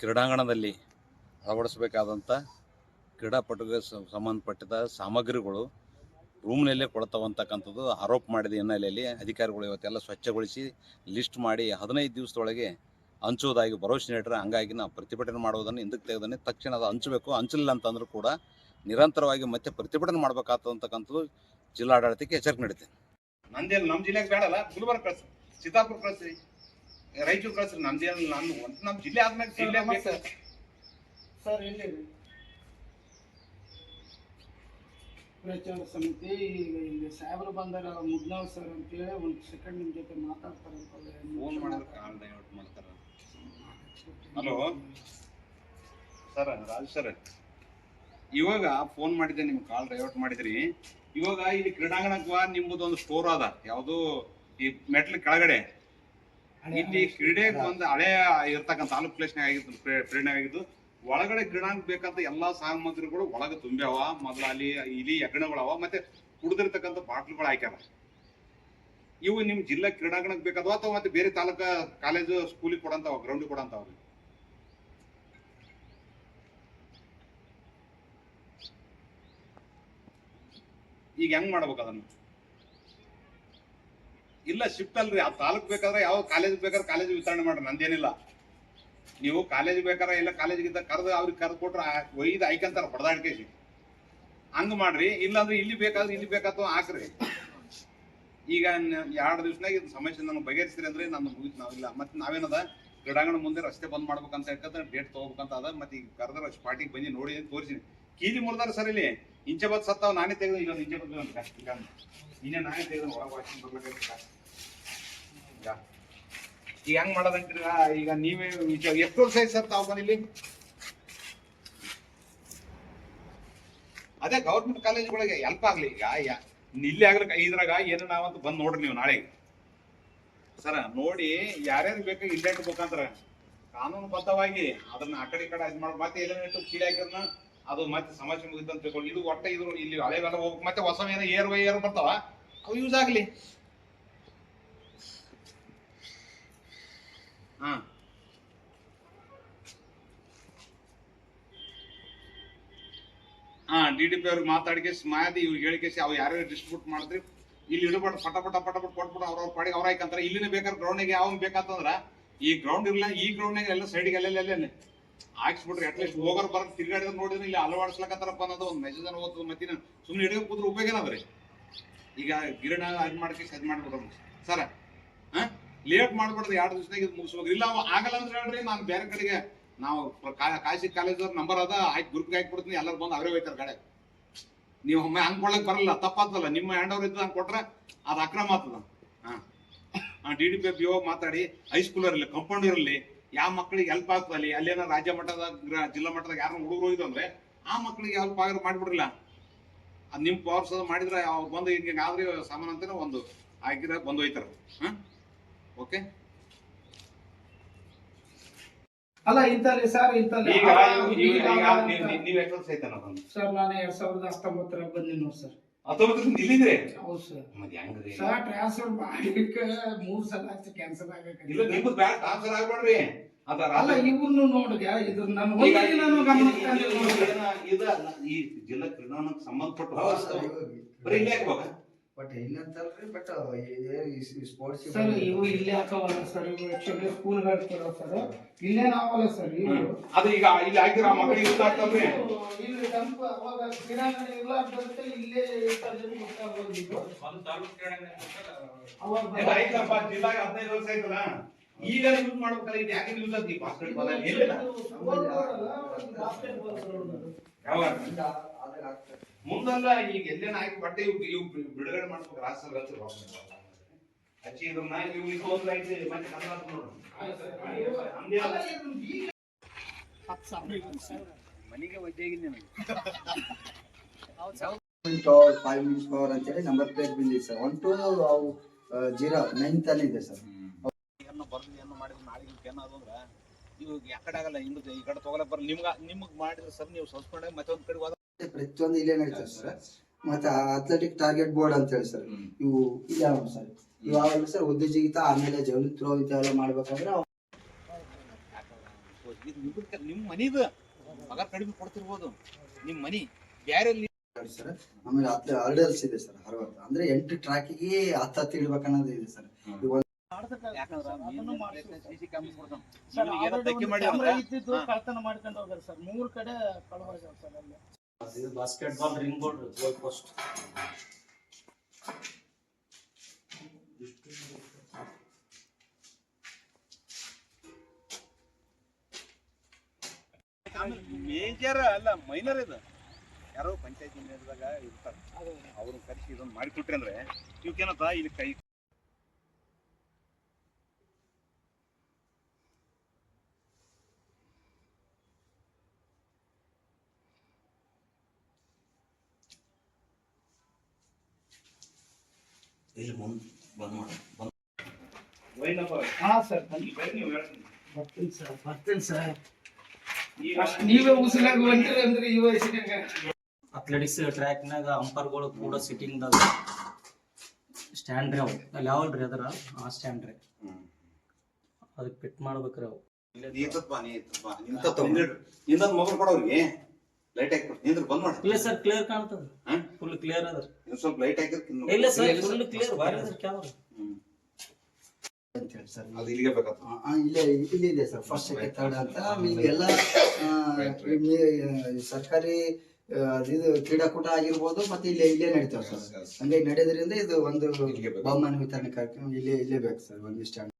ಕ್ರೀಡಾಂಗಣದಲ್ಲಿ ಅಳವಡಿಸಬೇಕಾದಂಥ ಕ್ರೀಡಾಪಟುಗೆ ಸಂಬಂಧಪಟ್ಟಿದ ಸಾಮಗ್ರಿಗಳು ರೂಮ್ನಲ್ಲೇ ಕೊಡ್ತಾವಂತಕ್ಕಂಥದ್ದು ಆರೋಪ ಮಾಡಿದ ಹಿನ್ನೆಲೆಯಲ್ಲಿ ಅಧಿಕಾರಿಗಳು ಇವತ್ತೆಲ್ಲ ಸ್ವಚ್ಛಗೊಳಿಸಿ ಲಿಸ್ಟ್ ಮಾಡಿ ಹದಿನೈದು ದಿವಸದೊಳಗೆ ಹಂಚುವುದಾಗಿ ಭರವಸೆ ನೀಡ್ರೆ ಹಂಗಾಗಿ ನಾವು ಪ್ರತಿಭಟನೆ ಮಾಡುವುದನ್ನು ಹಿಂದಕ್ಕೆ ತೆಗೆದನೆ ತಕ್ಷಣ ಅದು ಹಂಚಬೇಕು. ಹಂಚಲಿಲ್ಲ ಅಂತಂದ್ರೂ ಕೂಡ ನಿರಂತರವಾಗಿ ಮತ್ತೆ ಪ್ರತಿಭಟನೆ ಮಾಡಬೇಕಾದಂತಕ್ಕಂಥದ್ದು ಜಿಲ್ಲಾಡಳಿತಕ್ಕೆ ಎಚ್ಚರಿಕೆ ನೀಡುತ್ತೆ ನಮ್ಮ ಜಿಲ್ಲೆಗೆ ಬೇಡಲ್ಲ, ಗುಲ್ಬರ್ಗ ಕಳಿಸಿ ಸಿದ್ದಾಪುರ ಕಳ್ಸಿ. ರಾಯಚೂರು ಕಳ್ಸ್ರಿ ನಮ್ದೇನು ನಮ್ಮ ಒಂದು ನಮ್ಮ ಜಿಲ್ಲೆ ಆದ್ಮೇಲೆ ಜಿಲ್ಲೆ ಬೇಕು. ಸರ್ ಇಲ್ಲಿ ಪ್ರಚಾರ ಸಮಿತಿ ಈಗ ಇಲ್ಲಿ ಸಾಹೇಬರು ಬಂದಾರ ಮುದ್ನಾವ್ ಸರ್ ಅಂತೇಳಿ ಒಂದು ಸೆಕೆಂಡ್ ನಿಮ್ಮ ಜೊತೆ ಮಾತಾಡ್ತಾರೆ ಫೋನ್ ಕಾಲ್ ಮಾಡ್ತಾರ. ಹಲೋ ಸರ್ ರಾಜ್ ಸರ್ ಇವಾಗ ಫೋನ್ ಮಾಡಿದ್ದೆ ನಿಮ್ಗೆ ಕಾಲ್ ಡೈವರ್ಟ್ ಮಾಡಿದ್ರಿ. ಇವಾಗ ಇಲ್ಲಿ ಕ್ರೀಡಾಂಗಣಕ್ಕೆ ನಿಮ್ಮದು ಒಂದು ಸ್ಟೋರ್ ಅದ. ಯಾವುದು ಈ ಮೆಟ್ಲ್ ಕೆಳಗಡೆ. ಇಲ್ಲಿ ಕ್ರೀಡೆಗೆ ಒಂದು ಹಳೆ ಇರ್ತಕ್ಕಂಥ ತಾಲೂಕ್ ಪ್ಲೇಸ್ನಾಗ ಆಗಿತ್ತು ಪ್ರೆ- ಪ್ರೇರಣೆ ಆಗಿದ್ದು ಒಳಗಡೆ ಕ್ರೀಡಾಂಗ್ ಬೇಕಂತ ಎಲ್ಲಾ ಸಾಮಗ್ರಿಗಳು ಒಳಗೆ ತುಂಬ್ಯಾವ. ಮೊದಲ ಅಲ್ಲಿ ಇಲಿ ಯಜ್ಞಗಳವ ಮತ್ತೆ ಕುಡ್ದಿರ್ತಕ್ಕಂಥ ಬಾಟ್ಲುಗಳು ಹಾಕ್ಯಾರ. ಇವು ನಿಮ್ ಜಿಲ್ಲಾ ಕ್ರೀಡಾಂಗಣಕ್ಕೆ ಬೇಕಾದವ ಅಥವಾ ಮತ್ತೆ ಬೇರೆ ತಾಲೂಕ ಕಾಲೇಜು ಸ್ಕೂಲಿಗೆ ಕೊಡಂತಾವ ಗ್ರೌಂಡ್ ಕೊಡಂತಾವ ಈಗ ಹೆಂಗ್ ಮಾಡ್ಬೇಕು ಅದನ್ನ? ಇಲ್ಲ ಶಿಫ್ಟ್ ಅಲ್ರಿ. ಆ ತಾಲೂಕ್ ಬೇಕಾದ್ರೆ ಯಾವ ಕಾಲೇಜ್ ಬೇಕಾದ್ರೆ ಕಾಲೇಜ್ ವಿತರಣೆ ಮಾಡ್ರಿ, ನಂದೇನಿಲ್ಲ. ನೀವು ಕಾಲೇಜ್ ಬೇಕಾದ್ರೆ ಇಲ್ಲ ಕಾಲೇಜಿಗಿಂತ ಕರೆದು ಅವ್ರಿಗೆ ಕರೆದು ಕೊಟ್ರೆ ಒಯ್ದು ಆಯ್ಕಂತಾರ ಹೊಡೆದಾಡ್ಕೇಸಿ ಹಂಗ ಮಾಡ್ರಿ. ಇಲ್ಲಾಂದ್ರೆ ಇಲ್ಲಿ ಬೇಕಾದ್ರೆ ಇಲ್ಲಿ ಬೇಕಾದ್ರೂ ಹಾಕ್ರಿ. ಈಗ ಎರಡು ದಿವ್ಸನಾಗ ಇದು ಸಮಸ್ಯೆ ನನಗೆ ಬಗೆಹರಿಸ್ರಿ ಅಂದ್ರೆ ನಾನು ಮುಗಿತು ನಾವಿಲ್ಲ ಮತ್ತೆ ನಾವೇನದ, ಕ್ರೀಡಾಂಗಣ ಮುಂದೆ ರಸ್ತೆ ಬಂದ್ ಮಾಡ್ಬೇಕಂತ ಹೇಳ್ಕಂತ ಡೇಟ್ ತಗೋಬೇಕಂತ ಅದ. ಮತ್ತೆ ಈಗ ಕರೆದ್ರ ಸ್ಪಾಟಿಗೆ ಬನ್ನಿ ನೋಡಿ ತೋರಿಸಿನಿ. ಕೀಲಿ ಮುರಿದಾರ ಸರ್ ಇಲ್ಲಿ. ಇಂಚೆ ಬದ್ ಸತ್ತಾವ, ನಾನೇ ತೆಗೆದು ಇಲ್ಲ ಇಂಚೆ ಬದ್ ಈಗ ಇನ್ನೇ ನಾನೇ ತೆಗೆದು ಒಳಗೆ ವಾಚಿಂಗ್ ಬರ್ಲಿಕ್ಕೆ ಈಗ. ಈಗ ಹೆಂಗ್ ಮಾಡೋದಂತೀರ? ಈಗ ನೀವೇ ಎಷ್ಟು ವರ್ಷ ಆಯ್ತು ಸರ್ ತಾವು ಬಂದಿಲ್ಲಿ? ಅದೇ ಗೌರ್ಮೆಂಟ್ ಕಾಲೇಜ್ಗಳಿಗೆ ಹೆಲ್ಪ್ ಆಗ್ಲಿ. ಈಗ ಇಲ್ಲೇ ಆಗ್ಲಿಕ್ಕೆ ಇದ್ರಾಗ ಏನು ನಾವಂತ ಬಂದ್ ನೋಡ್ರಿ ನೀವು ನಾಳೆ ಸರ, ನೋಡಿ ಯಾರ್ಯಾರು ಬೇಕು ಇಲ್ಲೇ ಇಟ್ಬೇಕಂದ್ರ ಕಾನೂನು ಬದ್ಧವಾಗಿ ಅದನ್ನ ಆ ಕಡೆ ಕಡೆ ಇದ್ ಮಾಡಿ ಮತ್ತೆ ಏನೇನು ಇಟ್ಟು ಕೀಳಿ ಹಾಕಿರ್ನ ಅದು ಮತ್ತೆ ಸಮಾಜ ಮುಗಿದಂತ ತಿಳ್ಕೊಳ್ಳಿ ಇದು ಒಟ್ಟ ಇದ್ರು ಇಲ್ಲಿ ಹಳೆವೆಲ್ಲ ಹೋಗ್ಬೇಕು, ಮತ್ತೆ ಹೊಸ ಏನೋ ಏರ್ ವೈ ಏರ್ ಬರ್ತಾವ, ಅವು ಯೂಸ್ ಆಗ್ಲಿ. ಹಾ. ಹಾ ಡಿ ಡಿ ಪಿ ಅವ್ರಿಗೆ ಮಾತಾಡಿಕೆ ಮಾದಿ ಇವ್ರಿಗೆ ಹೇಳಿಕೆಸಿ ಅವು ಯಾರ್ಯಾರು ಡಿಸ್ಟ್ರಿಬ್ಯೂಟ್ ಮಾಡಿದ್ರಿ, ಇಲ್ಲಿ ಇಡಬಾರ್ದು ಪಟ ಪಟ ಪಟ ಪಟ ಕೊಟ್ಬಿಟ್ಟು ಅವ್ರವ್ರ ಪಾಡಿಗೆ ಅವ್ರ ಹಾಕಂತಾರೆ ಇಲ್ಲಿನೇ ಬೇಕಾದ್ರೆ ಗ್ರೌಂಡಿಗೆ ಯಾವ ಬೇಕಂತಂದ್ರ, ಈ ಗ್ರೌಂಡ್ ಇರಲ್ಲ ಈ ಗ್ರೌಂಡ್ನಾಗ ಎಲ್ಲ ಸೈಡ್ಗೆ ಅಲ್ಲೆಲ್ಲ ಹಾಕ್ಸ್ಬಿಟ್ರಿ ಅಟ್ಲೀಸ್ಟ್ ಹೋಗೋರ್ ಬರ ತಿರ್ಗಾಡಿದ್ರೆ ನೋಡಿದ್ರೆ ಇಲ್ಲಿ ಅಳವಡಿಸ್ಲಕತ್ತಾರಪ್ಪ ಅನ್ನೋದು ಒಂದು ಮೆಸೇಜ್ ಅನ್ನು ಓದ್ತದೆ ಮತ್ತಿನ ಸುಮ್ಮನೆ ಹಿಡಿಯೋ ಕೂತ್ರೆ ಉಪಯೋಗ ಈಗ ಗಿರಣ ಅದ್ ಮಾಡ್ಕೆ ಸದ್ ಮಾಡ್ಬಿಡ್ರಿ ಸರ, ಹಾ? ಲೇಟ್ ಮಾಡ್ಬಿಡ್ರಿ ಎರಡು ದಿವಸದಾಗ ಇದು ಮುಗಿಸ್ಬೇಕು ಇಲ್ಲ ಆಗಲ್ಲ ಅಂದ್ರೆ ಹೇಳ್ರಿ, ನಾನು ಬೇರೆ ಕಡೆಗೆ ನಾವು ಕಾಶಿ ಕಾಲೇಜ್ ನಂಬರ್ ಅದ, ಆಯ್ತು ಗ್ರೂಪ್ಗೆ ಹಾಕ್ಬಿಡ್ತೀನಿ, ಎಲ್ಲರೂ ಬಂದು ಅವರೇ ಹೋಯ್ತಾರೆ ಕಡೆ. ನೀವು ಒಮ್ಮೆ ಕೊಡಕ್ ಬರಲ್ಲ ತಪ್ಪಾತಲ್ಲ ನಿಮ್ಮ ಹ್ಯಾಂಡ್ ಓವರ್ ಇದ್ದು ನಾನು ಕೊಟ್ರೆ ಅದು ಅಕ್ರಮ ಆಗ್ತದ. ಹಾ. ಡಿ ಡಿ ಪಿ ಪಿ ಮಾತಾಡಿ ಕಂಪೌಂಡ್ ಇರಲಿ ಯಾವ ಮಕ್ಕಳಿಗೆ ಹೆಲ್ಪ್ ಆಗ್ತದೆ ಅಲ್ಲಿ? ಅಲ್ಲೇನೋ ರಾಜ್ಯ ಮಟ್ಟದ ಜಿಲ್ಲಾ ಮಟ್ಟದಾಗ ಯಾರು ಹುಡುಗರು ಹೋಯ್ತು ಅಂದ್ರೆ ಆ ಮಕ್ಕಳಿಗೆ ಹೆಲ್ಪ್ ಆಗಿರೋ ಮಾಡ್ಬಿಡ್ರಲ್ಲ. ಅದ್ ನಿಮ್ ಪವರ್ಸ್ ಅದು ಮಾಡಿದ್ರೆ ಅವ್ರು ಬಂದು ಹಿಂಗೆ ಆದ್ರೆ ಸಾಮಾನು ಅಂತಾನೆ ಒಂದು ಹಾಕಿದ್ರೆ ಬಂದು ಹೋಯ್ತಾರ. ಹಾ? ಓಕೆ ಅಲ್ಲ ಇಂತಲ್ಲಿ ಸರ್ ಇಂತಲ್ಲಿ ಈಗ ನೀವು ನೀವು ಎಷ್ಟು ವರ್ಷ ಐತೆ ಸರ್ ನಾನು ಎರಡ್ ಸಾವಿರದ ಹತ್ತೊಂಬತ್ತರ ಬಂದಿ ನೋಡಿ ಸರ್ ಇಲ್ಲಿದ್ರೆ ಹೌದು ಸರ್. ಮತ್ತೆ ಹೆಂಗ್ರಿ ಸರ್ ಟ್ರಾನ್ಸ್ಫರ್ ಮೂರ್ ಸಲ ಕ್ಯಾನ್ಸಲ್ ಇಲ್ಲ ಆಗಕ್ಕೆ ನಿಮ್ಮದು ಬ್ಯಾಡ ಟ್ರಾನ್ಸ್ಫರ್ ಆಗ್ಬೇಡ್ರಿ ಅದ ಅಲ್ಲ ಇವ್ರನ್ನು ನನ್ನ ನಾನು. ಇದು ಈ ಜಿಲ್ಲಾ ಸಂಬಂಧಪಟ್ಟ ಬರೀ ಇಲ್ಲೇ ಹಾಕ್ಬೇಕ ಬಟ್ ಇಲ್ಲಂತಲ್ರಿ ಬಟ್ ಸ್ಪೋರ್ಟ್ಸ್ ಸರ್ ಇವು ಇಲ್ಲೇ ಹಾಕವಲ್ಲ ಸರ್ ಇವು ಆಕ್ಚುಲಿ ಸ್ಕೂಲ್ಗಳು ಕೊಡೋ ಸರ್ ಇಲ್ಲೇ ನಾವಲ್ಲ ಸರ್ ಇವು? ಅದು ಈಗ ಇಲ್ಲಿ ಹಾಕಿರ ಮಕ್ಕಳಿಗೆ ಯೂಸ್ ಆಗ್ತಲ್ರಿ ಇಲ್ಲಿ ಡಂಪ್ ಅವಾಗ ಕ್ರೀಡಾಂಗಣ ಇರ್ಲಾರ್ದಂತೆ ಇಲ್ಲೇ ಬಿಡ್ತಾ ಅವಾಗ ಇದು ಆಯ್ತಪ್ಪ ಜಿಲ್ಲಾಗ ಹದಿನೈದು ವರ್ಷ ಆಯ್ತಲ್ಲ? ಈಗ ಯೂಸ್ ಮಾಡ್ಬೇಕಲ್ಲ ಇದು ಯಾಕೆ ಯೂಸ್ ಆಗ್ತಿ? ಬಾಸ್ಕೆಟ್ ಬಾಲ್ ಅಲ್ಲಿ ಏನಿಲ್ಲ ಯಾವಾಗ? ಮುಂದಲ್ಲ ಈಗ ಎಲ್ಲೇನ ಆಯ್ತು ಬಟ್ಟೆ ಇವ್ ಇವ್ ಬಿಡುಗಡೆ ಮಾಡ್ಬೇಕು ರಾಷ್ಟ್ರ ಹಚ್ಚಿ ಇದನ್ನ ಇವ್ ಇದು ಒಂದು ಐತಿ ಮತ್ತೆ ಕನ್ನಡ ನೋಡು. ಮನೆಗೆ ಫೈವ್ ಮಿನಿಟ್ಸ್ ಪವರ್ ಅಂತೇಳಿ ನಂಬರ್ ಪ್ಲೇಟ್ ಬಂದಿದೆ ಸರ್ ಒನ್ ಟು ಅವು ಜೀರೋ ನೈನ್ತ್ ಅಲ್ಲಿ ಇದೆ ಸರ್ ಏನೋ ಬರ್ದು ಏನೋ ಮಾಡಿದ್ರೆ ನಾಳೆಗೆ ಏನಾದ್ರು ಅದು ಅಂದ್ರೆ ಇವಾಗ ಯಾಕಡೆ ಆಗಲ್ಲ ಹಿಂದೆ ಈ ಕಡೆ ತಗೊಳಕ್ ಬರಲ್ಲ. ನಿಮ್ಗೆ ನಿಮಗೆ ಮಾಡಿದ್ರೆ ಸರ್ ನೀವು ಸಸ್ಪೆಂಡ್ ಆಗಿ ಮತ್ತೆ ಒಂದು ಕಡೆ ಹೋದ ಪ್ರತಿಯೊಂದು ಇಲ್ಲೇ ನಡೀತದೆ ಸರ್. ಮತ್ತೆ ಅಥ್ಲೆಟಿಕ್ ಟಾರ್ಗೆಟ್ ಬೋರ್ಡ್ ಅಂತ ಹೇಳಿ ಸರ್. ಇವು ಇಲ್ಲ ಸರ್? ಇವಾಗ ಸರ್ ಉದ್ದ ಜಿಗಿತ ಆಮೇಲೆ ಜವಳಿ ತ್ರೋ ಇಂಥವೆಲ್ಲ ಮಾಡ್ಬೇಕಾದ್ರೆ ನಿಮ್ಮ ಮನಿದು ಪಗಾರ ಕಡಿಮೆ ಕೊಡ್ತಿರ್ಬೋದು. ನಿಮ್ಮ ಮನಿ ಬ್ಯಾರೆ ಗಾಡಿ ಸರ್ ಆಮೇಲೆ ಹತ್ತು ಹರ್ಡಲ್ಸ್ ಇದೆ ಸರ್ ಅರವತ್ತು ಅಂದ್ರೆ ಎಂಟು ಟ್ರ್ಯಾಕಿಗೆ ಹತ್ತು ಹತ್ತು ಇಡ್ಬೇಕನ್ನೋದು ಇದೆ ಸರ್. ಹಾ. ಕಳ್ತನ ಮಾಡ್ಕೊಂಡು ಹೋಗ್ಯಾರ ಸರ್. ಮೂರ್ ಕಡೆ ಕಳವಾಗ್ಯಾವ ಸರ್ ಅಲ್ಲಿ. ಇದು basketball ring board goal post major ಅಲ್ಲ ಮೈನರ್ ಇದು. ಯಾರೋ ಪಂಚಾಯತ್ ಇಂಜಿನಿಯರ್ದಾಗ ಇರ್ತಾರೆ. ಅವ್ರನ್ನ ಕರೆಸಿ ಇದೊಂದು ಮಾಡಿಕೊಟ್ರಿ ಅಂದ್ರೆ ಇವಕ್ಕೇನಪ್ಪ ಇಲ್ಲಿ ಕೈ ಇಲ್ಲಿ ಮುಂದೆ ಬಂದ್ ಮಾಡಿ ಹಾ ಸರ್ ಬನ್ನಿ ಬರ್ತೀನಿ ಸರ್ ಬರ್ತೀನಿ ನೀವೇ ಉಸಿರಾಗ ಅಂದ್ರೆ ಈ ವಯಸ್ಸಿನಾಗ? ಅಥ್ಲೆಟಿಕ್ಸ್ ಟ್ರ್ಯಾಕ್ನಾಗ ಅಂಪರ್ಗಳು ಕೂಡ ಸಿಟ್ಟಿಂಗ್ ದಾಗ ಸ್ಟ್ಯಾಂಡ್ ರೀ ಅವು. ಅಲ್ಲಿ ಯಾವಲ್ರಿ ಅದರ? ಆ ಸ್ಟ್ಯಾಂಡ್ ರೀ. ಅದಕ್ಕೆ ಪಿಟ್ ಮಾಡ್ಬೇಕ್ರಿ ಅವು. ಇನ್ನೊಂದು ಮೊಬೈಲ್ ಕೊಡೋರಿಗೆ. ಲೈಟ್ ಹಾಕಿ ನಿಂದ್ರ ಬಂದ್ ಮಾಡಿ. ಇಲ್ಲ ಸರ್ ಕ್ಲಿಯರ್ ಕಾಣ್ತದ. ಹಾ? ಫುಲ್ ಕ್ಲಿಯರ್ ಅದ. ಸ್ವಲ್ಪ ಲೈಟ್ ಹಾಕಿ ಇಲ್ಲ ಸರ್ ಫುಲ್ ಕ್ಲಿಯರ್ ಬಾರಿ ಅದ ಕ್ಯಾಮರಾ ಅಂತ ಹೇಳಿ ಸರ್ ಅದು ಇಲ್ಲಿಗೆ ಬೇಕಾಗ್ತದೆ. ಇಲ್ಲೇ ಇಲ್ಲಿ ಇದೆ ಸರ್. ಫಸ್ಟ್ ಥರ್ಡ್ ಅಂತ. ಆ, ಸರ್ಕಾರಿ ಇದು ಕ್ರೀಡಾಕೂಟ ಆಗಿರ್ಬೋದು ಮತ್ತೆ ಇಲ್ಲೇ ಇಲ್ಲೇ ನಡೀತಾವೆ ಸರ್. ಹಂಗಾಗಿ ನಡೆಯೋದ್ರಿಂದ ಇದು ಒಂದು. ಬಹುಮಾನ ವಿತರಣೆ ಕಾರ್ಯಕ್ರಮ ಇಲ್ಲೇ ಇಲ್ಲೇ ಬೇಕು ಸರ್ ಒಂದು ಸ್ಟ್ಯಾಂಡ್